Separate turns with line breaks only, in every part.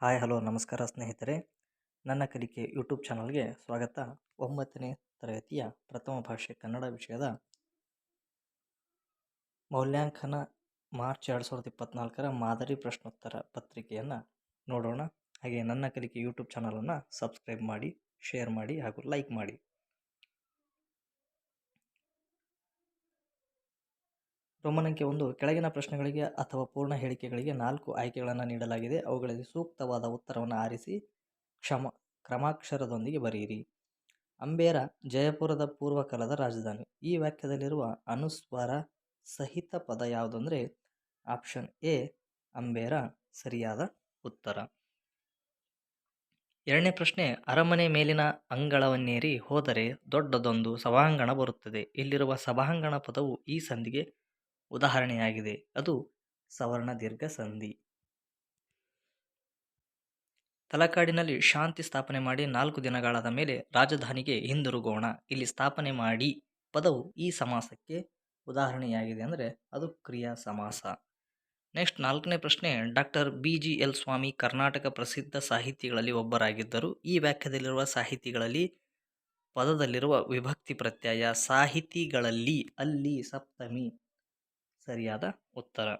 Hi, hello, ನಮಸ್ಕಾರ ಸ್ನೇಹಿತರೆ. ನನ್ನ ಕಲಿಕೆ ಯೂಟ್ಯೂಬ್ ಚಾನಲ್ಗೆ ಸ್ವಾಗತ. ಒಂಬತ್ತನೇ ತರಗತಿಯ ಪ್ರಥಮ ಭಾಷೆ ಕನ್ನಡ ವಿಷಯದ ಮೌಲ್ಯಾಂಕನ ಮಾರ್ಚ್ ಎರಡು ಸಾವಿರದ ಇಪ್ಪತ್ತ್ನಾಲ್ಕರ ಮಾದರಿ ಪ್ರಶ್ನೋತ್ತರ ಪತ್ರಿಕೆಯನ್ನು ನೋಡೋಣ. ಹಾಗೆ ನನ್ನ ಕಲಿಕೆ ಯೂಟ್ಯೂಬ್ ಚಾನಲನ್ನು ಸಬ್ಸ್ಕ್ರೈಬ್ ಮಾಡಿ, ಶೇರ್ ಮಾಡಿ ಹಾಗೂ ಲೈಕ್ ಮಾಡಿ. ರೋಮನಂಕೆ ಒಂದು ಕೆಳಗಿನ ಪ್ರಶ್ನೆಗಳಿಗೆ ಅಥವಾ ಪೂರ್ಣ ಹೇಳಿಕೆಗಳಿಗೆ ನಾಲ್ಕು ಆಯ್ಕೆಗಳನ್ನು ನೀಡಲಾಗಿದೆ. ಅವುಗಳಲ್ಲಿ ಸೂಕ್ತವಾದ ಉತ್ತರವನ್ನು ಆರಿಸಿ ಕ್ಷಮ, ಕ್ರಮಾಕ್ಷರದೊಂದಿಗೆ ಬರೆಯಿರಿ. ಅಂಬೇರ ಜಯಪುರದ ಪೂರ್ವಕಾಲದ ರಾಜಧಾನಿ. ಈ ವಾಕ್ಯದಲ್ಲಿರುವ ಅನುಸ್ವಾರ ಸಹಿತ ಪದ ಯಾವುದಂದರೆ ಆಪ್ಷನ್ ಎ, ಅಂಬೇರ ಸರಿಯಾದ ಉತ್ತರ. ಎರಡನೇ ಪ್ರಶ್ನೆ, ಅರಮನೆ ಮೇಲಿನ ಅಂಗಳವನ್ನೇರಿ ಹೋದರೆ ದೊಡ್ಡದೊಂದು ಸಭಾಂಗಣ ಬರುತ್ತದೆ. ಇಲ್ಲಿರುವ ಸಭಾಂಗಣ ಪದವು ಈ ಸಂಧಿಗೆ ಉದಾಹರಣೆಯಾಗಿದೆ. ಅದು ಸವರ್ಣ ದೀರ್ಘ ಸಂಧಿ. ತಲಕಾಡಿನಲ್ಲಿ ಶಾಂತಿ ಸ್ಥಾಪನೆ ಮಾಡಿ ನಾಲ್ಕು ದಿನಗಳಾದ ಮೇಲೆ ರಾಜಧಾನಿಗೆ ಹಿಂದಿರುಗೋಣ. ಇಲ್ಲಿ ಸ್ಥಾಪನೆ ಮಾಡಿ ಪದವು ಈ ಸಮಾಸಕ್ಕೆ ಉದಾಹರಣೆಯಾಗಿದೆ ಅಂದರೆ ಅದು ಕ್ರಿಯಾ ಸಮಾಸ. ನೆಕ್ಸ್ಟ್ ನಾಲ್ಕನೇ ಪ್ರಶ್ನೆ, doctor B G L Swamy Karnataka ಪ್ರಸಿದ್ಧ ಸಾಹಿತಿಗಳಲ್ಲಿ ಒಬ್ಬರಾಗಿದ್ದರು. ಈ ವ್ಯಾಖ್ಯದಲ್ಲಿರುವ ಸಾಹಿತಿಗಳಲ್ಲಿ ಪದದಲ್ಲಿರುವ ವಿಭಕ್ತಿ ಪ್ರತ್ಯಯ ಸಾಹಿತಿಗಳಲ್ಲಿ ಅಲ್ಲಿ ಸಪ್ತಮಿ. ಸರಿಯಾದ ಉತ್ತರ.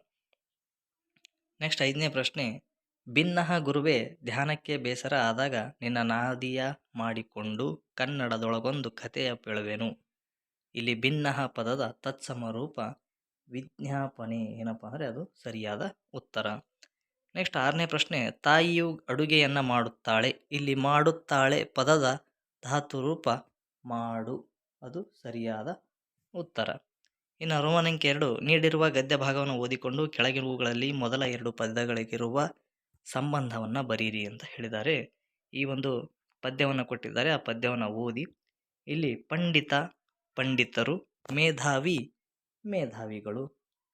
ನೆಕ್ಸ್ಟ್ ಐದನೇ ಪ್ರಶ್ನೆ ಭಿನ್ನಹ ಗುರುವೇ, ಧ್ಯಾನಕ್ಕೆ ಬೇಸರ ಆದಾಗ ನಿನ್ನ ನಾದಿಯ ಮಾಡಿಕೊಂಡು ಕನ್ನಡದೊಳಗೊಂದು ಕಥೆಯ ಪೇಳುವೆನು. ಇಲ್ಲಿ ಭಿನ್ನಹ ಪದದ ತತ್ಸಮ ರೂಪ ವಿಜ್ಞಾಪನೆ ಏನಪ್ಪ ಅಂದರೆ ಅದು ಸರಿಯಾದ ಉತ್ತರ. ನೆಕ್ಸ್ಟ್ ಆರನೇ ಪ್ರಶ್ನೆ, ತಾಯಿಯು ಅಡುಗೆಯನ್ನು ಮಾಡುತ್ತಾಳೆ, ಇಲ್ಲಿ ಮಾಡುತ್ತಾಳೆ ಪದದ ಧಾತು ರೂಪ ಮಾಡು, ಅದು ಸರಿಯಾದ ಉತ್ತರ. ಇನ್ನು ರೋಮನಂಕೆ ಎರಡು ನೀಡಿರುವ ಗದ್ಯ ಭಾಗವನ್ನು ಓದಿಕೊಂಡು ಕೆಳಗಿರುವುಗಳಲ್ಲಿ ಮೊದಲ ಎರಡು ಪದ್ಯಗಳಿಗಿರುವ ಸಂಬಂಧವನ್ನು ಬರೀರಿ ಅಂತ ಹೇಳಿದ್ದಾರೆ. ಈ ಒಂದು ಪದ್ಯವನ್ನು ಕೊಟ್ಟಿದ್ದಾರೆ. ಆ ಪದ್ಯವನ್ನು ಓದಿ ಇಲ್ಲಿ ಪಂಡಿತ, ಪಂಡಿತರು, ಮೇಧಾವಿ, ಮೇಧಾವಿಗಳು,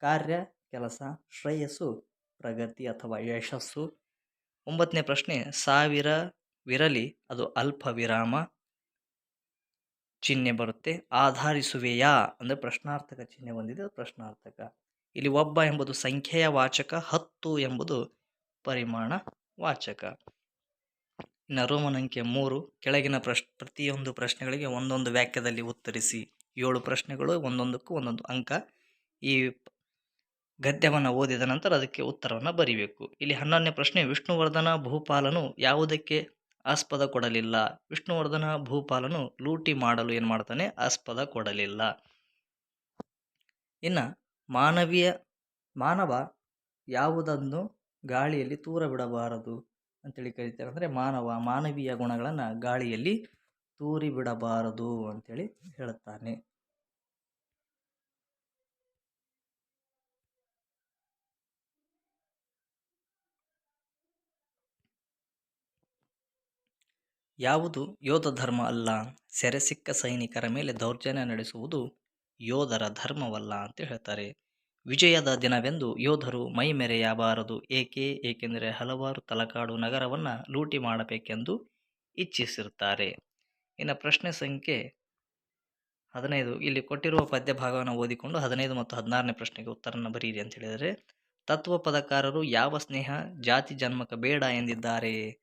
ಕಾರ್ಯ, ಕೆಲಸ, ಶ್ರೇಯಸ್ಸು, ಪ್ರಗತಿ ಅಥವಾ ಯಶಸ್ಸು. ಒಂಬತ್ತನೇ ಪ್ರಶ್ನೆ, ಸಾವಿರ ವಿರಲಿ, ಅದು ಅಲ್ಪ ವಿರಾಮ ಚಿಹ್ನೆ ಬರುತ್ತೆ. ಆಧರಿಸುವೆಯಾ? ಅಂದರೆ ಪ್ರಶ್ನಾರ್ಥಕ ಚಿಹ್ನೆ ಬಂದಿದೆ ಪ್ರಶ್ನಾರ್ಥಕ. ಇಲ್ಲಿ ಒಬ್ಬ ಎಂಬುದು ಸಂಖ್ಯೆಯ ವಾಚಕ, ಹತ್ತು ಎಂಬುದು ಪರಿಮಾಣ ವಾಚಕ. ಇನ್ನು ರೋಮನ್ ಅಂಕೆ ಮೂರು, ಕೆಳಗಿನ ಪ್ರಶ್, ಪ್ರತಿಯೊಂದು ಪ್ರಶ್ನೆಗಳಿಗೆ ಒಂದೊಂದು ವಾಕ್ಯದಲ್ಲಿ ಉತ್ತರಿಸಿ. ಏಳು ಪ್ರಶ್ನೆಗಳು, ಒಂದೊಂದಕ್ಕೂ ಒಂದೊಂದು ಅಂಕ. ಈ ಗದ್ಯವನ್ನು ಓದಿದ ನಂತರ ಅದಕ್ಕೆ ಉತ್ತರವನ್ನು ಬರೀಬೇಕು. ಇಲ್ಲಿ ಹನ್ನೊಂದನೇ ಪ್ರಶ್ನೆ, ವಿಷ್ಣುವರ್ಧನ ಭೂಪಾಲನು ಯಾವುದಕ್ಕೆ ಆಸ್ಪದ ಕೊಡಲಿಲ್ಲ. ವಿಷ್ಣುವರ್ಧನ ಭೂಪಾಲನು ಲೂಟಿ ಮಾಡಲು ಏನು ಮಾಡ್ತಾನೆ? ಆಸ್ಪದ ಕೊಡಲಿಲ್ಲ. ಇನ್ನು ಮಾನವೀಯ, ಮಾನವ ಯಾವುದನ್ನು ಗಾಳಿಯಲ್ಲಿ ತೂರ ಬಿಡಬಾರದು ಅಂತೇಳಿ ಕರಿತಾರೆ. ಅಂದರೆ ಮಾನವ, ಮಾನವೀಯ ಗುಣಗಳನ್ನು ಗಾಳಿಯಲ್ಲಿ ತೂರಿ ಬಿಡಬಾರದು ಅಂತೇಳಿ ಹೇಳುತ್ತಾನೆ. ಯಾವುದು ಯೋಧ ಧರ್ಮ ಅಲ್ಲ? ಸೆರೆ ಸಿಕ್ಕ ಸೈನಿಕರ ಮೇಲೆ ದೌರ್ಜನ್ಯ ನಡೆಸುವುದು ಯೋಧರ ಧರ್ಮವಲ್ಲ ಅಂತ ಹೇಳ್ತಾರೆ. ವಿಜಯದ ದಿನವೆಂದು ಯೋಧರು ಮೈ ಮೆರೆಯಬಾರದು. ಏಕೆ? ಏಕೆಂದರೆ ಹಲವಾರು ತಲಕಾಡು ನಗರವನ್ನು ಲೂಟಿ ಮಾಡಬೇಕೆಂದು ಇಚ್ಛಿಸಿರುತ್ತಾರೆ. ಇನ್ನು ಪ್ರಶ್ನೆ ಸಂಖ್ಯೆ ಹದಿನೈದು. ಇಲ್ಲಿ ಕೊಟ್ಟಿರುವ ಪದ್ಯ ಭಾಗವನ್ನು ಓದಿಕೊಂಡು ಹದಿನೈದು ಮತ್ತು ಹದಿನಾರನೇ ಪ್ರಶ್ನೆಗೆ ಉತ್ತರನ ಬರೀರಿ ಅಂತ ಹೇಳಿದರೆ ತತ್ವ ಪದಕಾರರು ಯಾವ ಸ್ನೇಹ ಜಾತಿ ಜನ್ಮಕ ಬೇಡ ಎಂದಿದ್ದಾರೆ?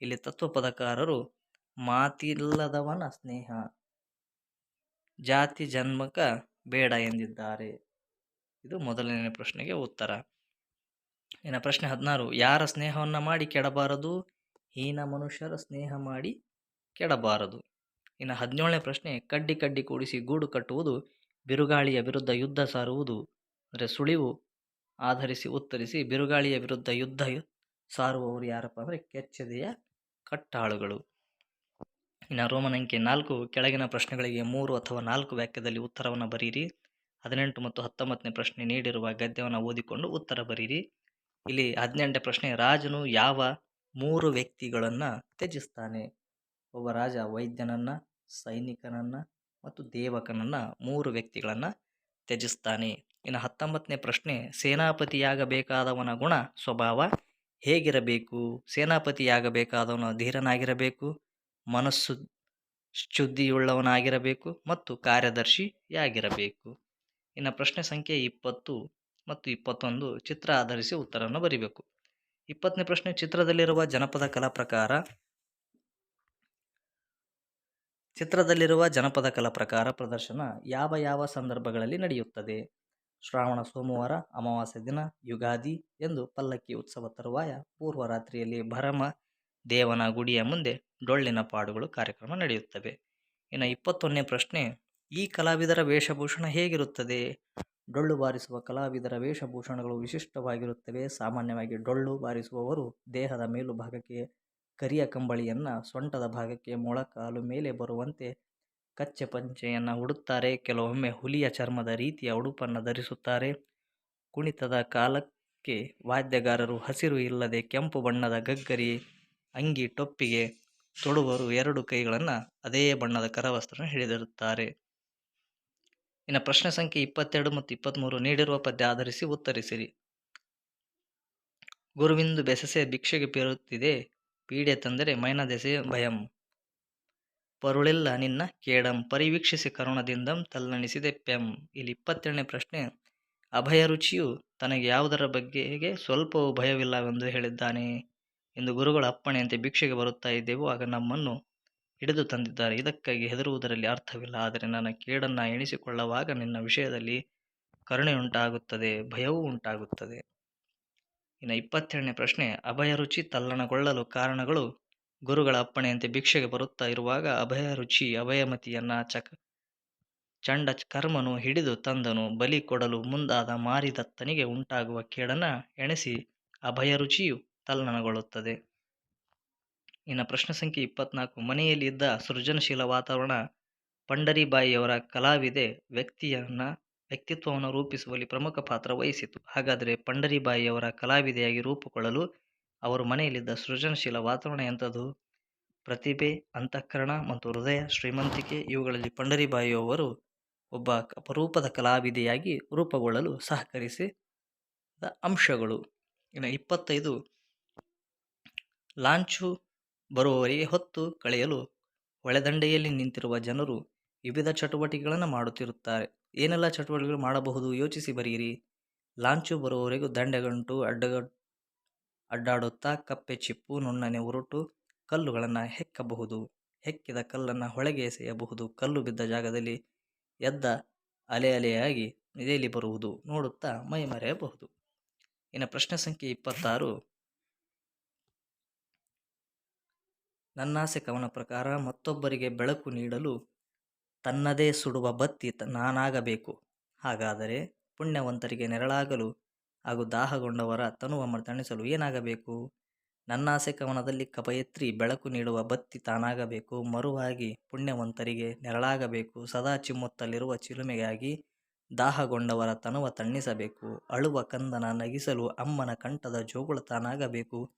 ಇಲ್ಲಿ ತತ್ವ ಪದಕಾರರು ಮಾತಿಲ್ಲದವನ ಸ್ನೇಹ. ಜಾತಿ ಜನ್ಮಕ ಬೇಡ ಎಂದಿದ್ದಾರೆ? ಇದು ಮೊದಲನೇ ಪ್ರಶ್ನೆಗೆ ಉತ್ತರ. ಇನ್ನು ಪ್ರಶ್ನೆ ಹದಿನಾರು. ಯಾರ ಸ್ನೇಹವನ್ನು ಮಾಡಿ ಕೆಡಬಾರದು? ಹೀನ ಮನುಷ್ಯರ ಸ್ನೇಹ ಮಾಡಿ ಕೆಡಬಾರದು. ಇನ್ನು ಹದಿನೇಳನೇ ಪ್ರಶ್ನೆ, ಕಡ್ಡಿ ಕಡ್ಡಿ ಕೂಡಿಸಿ ಗೂಡು ಕಟ್ಟುವುದು ಬಿರುಗಾಳಿಯ ವಿರುದ್ಧ ಯುದ್ಧ ಸಾರುವುದು, ಅಂದರೆ ಸುಳಿವು ಆಧರಿಸಿ ಉತ್ತರಿಸಿ ಬಿರುಗಾಳಿಯ ವಿರುದ್ಧ ಯುದ್ಧ ಸಾರುವವರು ಯಾರಪ್ಪ ಅಂದರೆ ಕೆಚ್ಚದೆಯ ಕಟ್ಟಾಳುಗಳು. ಇನ್ನು ರೋಮನ್ ಅಂಕೆ ನಾಲ್ಕು ಕೆಳಗಿನ ಪ್ರಶ್ನೆಗಳಿಗೆ ಮೂರು ಅಥವಾ ನಾಲ್ಕು ವಾಕ್ಯದಲ್ಲಿ ಉತ್ತರವನ್ನು ಬರೀರಿ. ಹದಿನೆಂಟು ಮತ್ತು ಹತ್ತೊಂಬತ್ತನೇ ಪ್ರಶ್ನೆ ನೀಡಿರುವ ಗದ್ಯವನ್ನು ಓದಿಕೊಂಡು ಉತ್ತರ ಬರೀರಿ. ಇಲ್ಲಿ ಹದಿನೆಂಟನೇ ಪ್ರಶ್ನೆ, ರಾಜನು ಯಾವ ಮೂರು ವ್ಯಕ್ತಿಗಳನ್ನು ತ್ಯಜಿಸ್ತಾನೆ? ಒಬ್ಬ ರಾಜ ವೈದ್ಯನನ್ನು, ಸೈನಿಕನನ್ನು ಮತ್ತು ದೇವಕನನ್ನು ಮೂರು ವ್ಯಕ್ತಿಗಳನ್ನು ತ್ಯಜಿಸ್ತಾನೆ. ಇನ್ನು ಹತ್ತೊಂಬತ್ತನೇ ಪ್ರಶ್ನೆ, ಸೇನಾಪತಿಯಾಗಬೇಕಾದವನ ಗುಣ ಸ್ವಭಾವ ಹೇಗಿರಬೇಕು? ಸೇನಾಪತಿಯಾಗಬೇಕಾದವನು ಧೀರನಾಗಿರಬೇಕು? ಮನಸ್ಸು ಶುದ್ಧಿಯುಳ್ಳವನಾಗಿರಬೇಕು ಮತ್ತು ಕಾರ್ಯದರ್ಶಿಯಾಗಿರಬೇಕು. ಇನ್ನು ಪ್ರಶ್ನೆ ಸಂಖ್ಯೆ ಇಪ್ಪತ್ತು ಮತ್ತು ಇಪ್ಪತ್ತೊಂದು ಚಿತ್ರ ಆಧರಿಸಿ ಉತ್ತರವನ್ನು ಬರೀಬೇಕು. ಇಪ್ಪತ್ತನೇ ಪ್ರಶ್ನೆ, ಚಿತ್ರದಲ್ಲಿರುವ ಜನಪದ ಕಲಾ ಪ್ರಕಾರ, ಚಿತ್ರದಲ್ಲಿರುವ ಜನಪದ ಕಲಾ ಪ್ರಕಾರ ಪ್ರದರ್ಶನ ಯಾವ ಯಾವ ಸಂದರ್ಭಗಳಲ್ಲಿ ನಡೆಯುತ್ತದೆ? ಶ್ರಾವಣ, ಸೋಮವಾರ, ಅಮಾವಾಸ್ಯ ದಿನ, ಯುಗಾದಿ ಎಂದು ಪಲ್ಲಕ್ಕಿ ಉತ್ಸವ ತರುವಾಯ ಪೂರ್ವ ರಾತ್ರಿಯಲ್ಲಿ ಭರಮ ದೇವನ ಗುಡಿಯ ಮುಂದೆ ಡೊಳ್ಳಿನ ಪಾಡುಗಳು ಕಾರ್ಯಕ್ರಮ ನಡೆಯುತ್ತವೆ. ಇನ್ನು ಇಪ್ಪತ್ತೊಂದನೇ ಪ್ರಶ್ನೆ, ಈ ಕಲಾವಿದರ ವೇಷಭೂಷಣ ಹೇಗಿರುತ್ತದೆ? ಡೊಳ್ಳು ಬಾರಿಸುವ ಕಲಾವಿದರ ವೇಷಭೂಷಣಗಳು ವಿಶಿಷ್ಟವಾಗಿರುತ್ತವೆ. ಸಾಮಾನ್ಯವಾಗಿ ಡೊಳ್ಳು ಬಾರಿಸುವವರು ದೇಹದ ಮೇಲುಭಾಗಕ್ಕೆ ಕರಿಯ ಕಂಬಳಿಯನ್ನು, ಸೊಂಟದ ಭಾಗಕ್ಕೆ ಮೊಳಕಾಲು ಮೇಲೆ ಬರುವಂತೆ ಕಚ್ಚೆ ಪಂಚೆಯನ್ನು ಉಡುತ್ತಾರೆ. ಕೆಲವೊಮ್ಮೆ ಹುಲಿಯ ಚರ್ಮದ ರೀತಿಯ ಉಡುಪನ್ನು ಧರಿಸುತ್ತಾರೆ. ಕುಣಿತದ ಕಾಲಕ್ಕೆ ವಾದ್ಯಗಾರರು ಹಸಿರು ಇಲ್ಲದೆ ಕೆಂಪು ಬಣ್ಣದ ಗಗ್ಗರಿ ಅಂಗಿ ಟೊಪ್ಪಿಗೆ ತೊಡುವರು ಎರಡು ಕೈಗಳನ್ನು ಅದೇ ಬಣ್ಣದ ಕರವಸ್ತ್ರನ ಹಿಡಿದಿರುತ್ತಾರೆ. ಇನ್ನು ಪ್ರಶ್ನೆ ಸಂಖ್ಯೆ ಇಪ್ಪತ್ತೆರಡು ಮತ್ತು ಇಪ್ಪತ್ತ್ಮೂರು ನೀಡಿರುವ ಪದ್ಯ ಆಧರಿಸಿ ಉತ್ತರಿಸಿರಿ. ಗುರುವಿಂದು ಬೆಸಸೆ ಭಿಕ್ಷೆಗೆ ಪೇರುತ್ತಿದೆ, ಪೀಡೆ ತಂದರೆ ಮೈನದೆಸೆ ಭಯಂ. ಪರುಳಿಲ್ಲ ನಿನ್ನ ಕೇಡಂ, ಪರಿವೀಕ್ಷಿಸಿ ಕರುಣದಿಂದಂ ತಲ್ಲಣಿಸಿದೆ ಪೆಂ. ಇಲ್ಲಿ ಇಪ್ಪತ್ತೆರಡನೇ ಪ್ರಶ್ನೆ, ಅಭಯ ರುಚಿಯು ತನಗೆ ಯಾವುದರ ಬಗ್ಗೆಗೆ ಸ್ವಲ್ಪವೂ ಭಯವಿಲ್ಲವೆಂದು ಹೇಳಿದ್ದಾನೆ. ಎಂದು ಗುರುಗಳ ಅಪ್ಪಣೆಯಂತೆ ಭಿಕ್ಷೆಗೆ ಬರುತ್ತಾ ಇದ್ದೆವು ಆಗ ನಮ್ಮನ್ನು ಹಿಡಿದು ತಂದಿದ್ದಾರೆ. ಇದಕ್ಕಾಗಿ ಹೆದರುವುದರಲ್ಲಿ ಅರ್ಥವಿಲ್ಲ. ಆದರೆ ನನ್ನ ಕೇಡನ್ನು ಎಣಿಸಿಕೊಳ್ಳುವಾಗ ನಿನ್ನ ವಿಷಯದಲ್ಲಿ ಕರುಣೆಯುಂಟಾಗುತ್ತದೆ, ಭಯವೂ ಉಂಟಾಗುತ್ತದೆ. ಇನ್ನು ಇಪ್ಪತ್ತೆರಡನೇ ಪ್ರಶ್ನೆ ಅಭಯ ರುಚಿ ತಲ್ಲಣಗೊಳ್ಳಲು ಕಾರಣಗಳು? ಗುರುಗಳ ಅಪ್ಪಣೆಯಂತೆ ಭಿಕ್ಷೆಗೆ ಬರುತ್ತಾ ಇರುವಾಗ ಅಭಯ ರುಚಿ ಅಭಯಮತಿಯನ್ನ ಚಕ, ಚಂಡ ಕರ್ಮನು ಹಿಡಿದು ತಂದನು. ಬಲಿ ಕೊಡಲು ಮುಂದಾದ ಮಾರಿದತ್ತನಿಗೆ ಉಂಟಾಗುವ ಕೇಡನ್ನ ಎಣಿಸಿ ಅಭಯ ರುಚಿಯು ತಲ್ಲಣಗೊಳ್ಳುತ್ತದೆ. ಇನ್ನು ಪ್ರಶ್ನೆ ಸಂಖ್ಯೆ ಇಪ್ಪತ್ನಾಲ್ಕು. ಮನೆಯಲ್ಲಿ ಇದ್ದ ಸೃಜನಶೀಲ ವಾತಾವರಣ ಪಂಡರಿಬಾಯಿಯವರ ಕಲಾವಿದೆ ವ್ಯಕ್ತಿಯನ್ನು ವ್ಯಕ್ತಿತ್ವವನ್ನು ರೂಪಿಸುವಲ್ಲಿ ಪ್ರಮುಖ ಪಾತ್ರ ವಹಿಸಿತು. ಹಾಗಾದರೆ ಪಂಡರಿಬಾಯಿಯವರ ಕಲಾವಿದೆಯಾಗಿ ರೂಪುಗೊಳ್ಳಲು ಅವರು ಮನೆಯಲ್ಲಿದ್ದ ಸೃಜನಶೀಲ ವಾತಾವರಣ ಎಂಥದ್ದು? ಪ್ರತಿಭೆ, ಅಂತಃಕರಣ ಮತ್ತು ಹೃದಯ, ಶ್ರೀಮಂತಿಕೆ ಇವುಗಳಲ್ಲಿ ಪಂಡರಿಬಾಯಿಯವರು ಒಬ್ಬ ಅಪರೂಪದ ಕಲಾವಿದೆಯಾಗಿ ರೂಪುಗೊಳ್ಳಲು ಸಹಕರಿಸಿದ ಅಂಶಗಳು. ಇನ್ನು ಇಪ್ಪತ್ತೈದು. ಲಾಂಚು ಬರುವವರಿಗೆ ಹೊತ್ತು ಕಳೆಯಲು ಹೊಳೆದಂಡೆಯಲ್ಲಿ ನಿಂತಿರುವ ಜನರು ವಿವಿಧ ಚಟುವಟಿಕೆಗಳನ್ನು ಮಾಡುತ್ತಿರುತ್ತಾರೆ. ಏನೆಲ್ಲ ಚಟುವಟಿಕೆಗಳು ಮಾಡಬಹುದು ಯೋಚಿಸಿ ಬರೆಯಿರಿ. ಲಾಂಚು ಬರುವವರೆಗೂ ದಂಡೆಗಂಟು, ಅಡ್ಡಗ, ಅಡ್ಡಾಡುತ್ತಾ ಕಪ್ಪೆ ಚಿಪ್ಪು, ನುಣ್ಣನೆ ಉರುಟು, ಕಲ್ಲುಗಳನ್ನು ಹೆಕ್ಕಬಹುದು. ಹೆಕ್ಕಿದ ಕಲ್ಲನ್ನು ಹೊಳೆಗೆ ಎಸೆಯಬಹುದು. ಕಲ್ಲು ಬಿದ್ದ ಜಾಗದಲ್ಲಿ ಎದ್ದ ಅಲೆ ಅಲೆಯಾಗಿ ನಿದೇಲಿ ಬರುವುದು ನೋಡುತ್ತಾ ಮೈ ಮರೆಯಬಹುದು ಇನ್ನು ಪ್ರಶ್ನೆ ಸಂಖ್ಯೆ ಇಪ್ಪತ್ತಾರು. ನನ್ನಾಸೆ ಕವನ ಪ್ರಕಾರ ಮತ್ತೊಬ್ಬರಿಗೆ ಬೆಳಕು ನೀಡಲು ತನ್ನದೇ ಸುಡುವ ಬತ್ತಿ ನಾನಾಗಬೇಕು. ಹಾಗಾದರೆ ಪುಣ್ಯವಂತರಿಗೆ ನೆರಳಾಗಲು ಹಾಗೂ ದಾಹಗೊಂಡವರ ತನುವ ತಣಿಸಲು ಏನಾಗಬೇಕು? ನನ್ನಾಸೆ ಕವನದಲ್ಲಿ ಕಪಯತ್ರಿ ಬೆಳಕು ನೀಡುವ ಬತ್ತಿ ತಾನಾಗಬೇಕು. ಮರುವಾಗಿ ಪುಣ್ಯವಂತರಿಗೆ ನೆರಳಾಗಬೇಕು. ಸದಾ ಚಿಮ್ಮುತ್ತಲಿರುವ ಚಿಲುಮೆಗಾಗಿ ದಾಹಗೊಂಡವರ ತನುವ ತಣ್ಣಿಸಬೇಕು. ಅಳುವ ಕಂದನ ನಗಿಸಲು ಅಮ್ಮನ ಕಂಠದ ಜೋಗುಳ ತಾನಾಗಬೇಕು.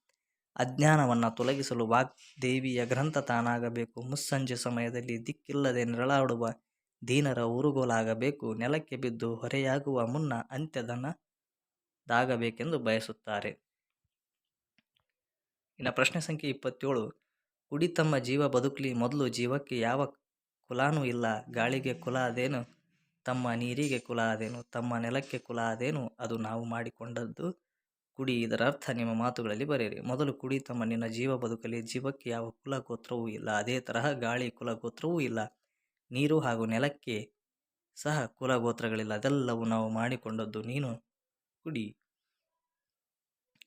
ಅಜ್ಞಾನವನ್ನು ತೊಲಗಿಸಲು ವಾಗ್ದೇವಿಯ ಗ್ರಂಥ ತಾನಾಗಬೇಕು. ಮುಸ್ಸಂಜೆ ಸಮಯದಲ್ಲಿ ದಿಕ್ಕಿಲ್ಲದೆ ನೆರಳಾಡುವ ದೀನರ ಊರುಗೋಲಾಗಬೇಕು. ನೆಲಕ್ಕೆ ಬಿದ್ದು ಹೊರೆಯಾಗುವ ಮುನ್ನ ಅಂತ್ಯದನದಾಗಬೇಕೆಂದು ಬಯಸುತ್ತಾರೆ. ಇನ್ನು ಪ್ರಶ್ನೆ ಸಂಖ್ಯೆ ಇಪ್ಪತ್ತೇಳು. ಕುಡಿ ತಮ್ಮ ಜೀವ ಬದುಕಲಿ, ಮೊದಲು ಜೀವಕ್ಕೆ ಯಾವ ಕುಲಾನೂ ಇಲ್ಲ. ಗಾಳಿಗೆ ಕುಲ ಅದೇನು? ತಮ್ಮ ನೀರಿಗೆ ಕುಲ ಅದೇನು? ತಮ್ಮ ನೆಲಕ್ಕೆ ಕುಲ ಅದೇನು? ಅದು ನಾವು ಮಾಡಿಕೊಂಡದ್ದು ಕುಡಿ ಇದರ ಅರ್ಥ ನಿಮ್ಮ ಮಾತುಗಳಲ್ಲಿ ಬರೆಯಿರಿ. ಮೊದಲು ಕುಡಿ, ತಮ್ಮ ನಿನ್ನ ಜೀವ ಬದುಕಲಿ ಜೀವಕ್ಕೆ ಯಾವ ಕುಲ ಗೋತ್ರವೂ ಇಲ್ಲ. ಅದೇ ತರಹ ಗಾಳಿ ಕುಲ ಗೋತ್ರವೂ ಇಲ್ಲ. ನೀರು ಹಾಗೂ ನೆಲಕ್ಕೆ ಸಹ ಕುಲ ಗೋತ್ರಗಳಿಲ್ಲ ಅದೆಲ್ಲವೂ ನಾವು ಮಾಡಿಕೊಂಡದ್ದು ನೀನು ಕುಡಿ.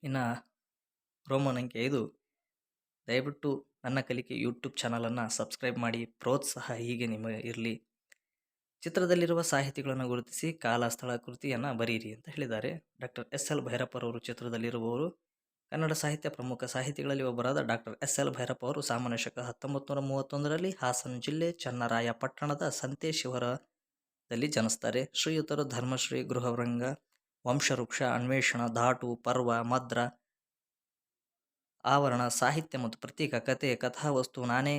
ಇನ್ನು ರೋಮನ್ ಐದು. ದಯವಿಟ್ಟು ನನ್ನ ಕಲಿಕೆ ಯೂಟ್ಯೂಬ್ ಚಾನಲನ್ನು ಸಬ್ಸ್ಕ್ರೈಬ್ ಮಾಡಿ. ಪ್ರೋತ್ಸಾಹ ಹೀಗೆ ನಿಮಗೆ ಇರಲಿ. ಚಿತ್ರದಲ್ಲಿರುವ ಸಾಹಿತಿಗಳನ್ನು ಗುರುತಿಸಿ ಕಾಲ ಸ್ಥಳ ಕೃತಿಯನ್ನು ಬರೀರಿ ಅಂತ ಹೇಳಿದ್ದಾರೆ. ಡಾಕ್ಟರ್ ಎಸ್ ಎಲ್ ಭೈರಪ್ಪರವರು ಚಿತ್ರದಲ್ಲಿರುವವರು. ಕನ್ನಡ ಸಾಹಿತ್ಯ ಪ್ರಮುಖ ಸಾಹಿತಿಗಳಲ್ಲಿ ಒಬ್ಬರಾದ ಡಾಕ್ಟರ್ ಎಸ್ ಎಲ್ ಭೈರಪ್ಪ ಅವರು ಸಾಮಾನ್ಯ ಶಕ ಹತ್ತೊಂಬತ್ತು ನೂರ ಮೂವತ್ತೊಂದರಲ್ಲಿ ಹಾಸನ ಜಿಲ್ಲೆ ಚನ್ನರಾಯ ಪಟ್ಟಣದ ಸಂತೇಶ್ವರದಲ್ಲಿ ಜನಿಸ್ತಾರೆ. ಶ್ರೀಯುತರು ಧರ್ಮಶ್ರೀ ಗೃಹವೃಂಗ ವಂಶವೃಕ್ಷ, ಅನ್ವೇಷಣ, ಧಾಟು, ಪರ್ವ, ಮದ್ರ, ಆವರಣ, ಸಾಹಿತ್ಯ ಮತ್ತು ಪ್ರತೀಕ ಕಥೆ ಕಥಾವಸ್ತು ನಾನೇ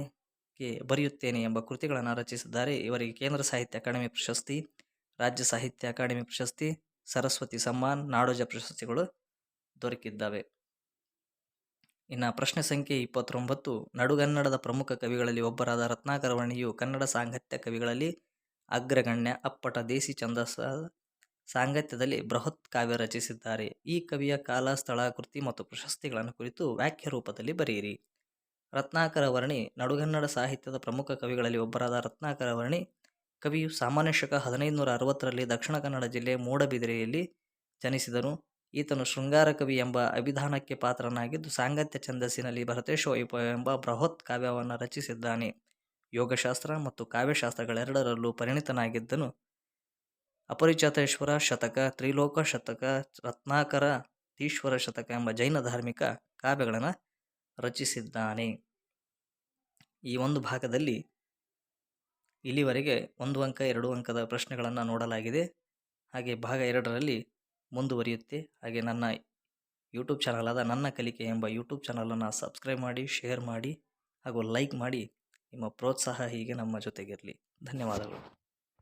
ಗೆ ಬರೆಯುತ್ತೇನೆ ಎಂಬ ಕೃತಿಗಳನ್ನು ರಚಿಸಿದ್ದಾರೆ. ಇವರಿಗೆ ಕೇಂದ್ರ ಸಾಹಿತ್ಯ ಅಕಾಡೆಮಿ ಪ್ರಶಸ್ತಿ, ರಾಜ್ಯ ಸಾಹಿತ್ಯ ಅಕಾಡೆಮಿ ಪ್ರಶಸ್ತಿ, ಸರಸ್ವತಿ ಸಮ್ಮಾನ್, ನಾಡೋಜ ಪ್ರಶಸ್ತಿಗಳು ದೊರಕಿದ್ದಾವೆ. ಇನ್ನು ಪ್ರಶ್ನೆ ಸಂಖ್ಯೆ ಇಪ್ಪತ್ತೊಂಬತ್ತು, ನಡುಗನ್ನಡದ ಪ್ರಮುಖ ಕವಿಗಳಲ್ಲಿ ಒಬ್ಬರಾದ ರತ್ನಾಕರ ವರ್ಣಿಯು ಕನ್ನಡ ಸಾಂಗತ್ಯ ಕವಿಗಳಲ್ಲಿ ಅಗ್ರಗಣ್ಯ ಅಪ್ಪಟ ದೇಸಿ ಛಂದಸ್ಸ ಸಾಂಗತ್ಯದಲ್ಲಿ ಬೃಹತ್ ಕಾವ್ಯ ರಚಿಸಿದ್ದಾರೆ. ಈ ಕವಿಯ ಕಾಲ ಸ್ಥಳ ಕೃತಿ ಮತ್ತು ಪ್ರಶಸ್ತಿಗಳನ್ನು ಕುರಿತು ವ್ಯಾಖ್ಯ ರೂಪದಲ್ಲಿ ಬರೆಯಿರಿ. ರತ್ನಾಕರ ವರ್ಣಿ, ನಡುಗನ್ನಡ ಸಾಹಿತ್ಯದ ಪ್ರಮುಖ ಕವಿಗಳಲ್ಲಿ ಒಬ್ಬರಾದ ರತ್ನಾಕರ ವರ್ಣಿ. ಕವಿಯು ಸಾಮಾನ್ಯ ಶಕ ಹದಿನೈದುನೂರ ಅರವತ್ತರಲ್ಲಿ ದಕ್ಷಿಣ ಕನ್ನಡ ಜಿಲ್ಲೆ ಮೂಡಬಿದಿರೆಯಲ್ಲಿ ಜನಿಸಿದನು. ಈತನು ಶೃಂಗಾರ ಕವಿ ಎಂಬ ಅಭಿಧಾನಕ್ಕೆ ಪಾತ್ರನಾಗಿದ್ದು, ಸಾಂಗತ್ಯ ಛಂದಸ್ಸಿನಲ್ಲಿ ಭರತೇಶ ವೈಭವ ಎಂಬ ಬೃಹತ್ ಕಾವ್ಯವನ್ನು ರಚಿಸಿದ್ದಾನೆ. ಯೋಗಶಾಸ್ತ್ರ ಮತ್ತು ಕಾವ್ಯಶಾಸ್ತ್ರಗಳೆರಡರಲ್ಲೂ ಪರಿಣಿತನಾಗಿದ್ದನು. ಅಪರಿಚಿತೇಶ್ವರ ಶತಕ, ತ್ರಿಲೋಕ ಶತಕ, ರತ್ನಾಕರ, ಈಶ್ವರ ಶತಕ ಎಂಬ ಜೈನ ಧಾರ್ಮಿಕ ಕಾವ್ಯಗಳನ್ನು ರಚಿಸಿದ್ದಾನೆ. ಈ ಒಂದು ಭಾಗದಲ್ಲಿ ಇಲ್ಲಿವರೆಗೆ ಒಂದು ಅಂಕ, ಎರಡು ಅಂಕದ ಪ್ರಶ್ನೆಗಳನ್ನು ನೋಡಲಾಗಿದೆ. ಹಾಗೆ ಭಾಗ ಎರಡರಲ್ಲಿ ಮುಂದುವರಿಯುತ್ತೆ. ಹಾಗೆ ನನ್ನ ಯೂಟ್ಯೂಬ್ ಚಾನಲ್ ಆದ ನನ್ನ ಕಲಿಕೆ ಎಂಬ ಯೂಟ್ಯೂಬ್ ಚಾನಲನ್ನು ಸಬ್ಸ್ಕ್ರೈಬ್ ಮಾಡಿ ಶೇರ್ ಮಾಡಿ ಹಾಗೂ ಲೈಕ್ ಮಾಡಿ ನಿಮ್ಮ ಪ್ರೋತ್ಸಾಹ ಹೀಗೆ ನಮ್ಮ ಜೊತೆಗಿರಲಿ. ಧನ್ಯವಾದಗಳು.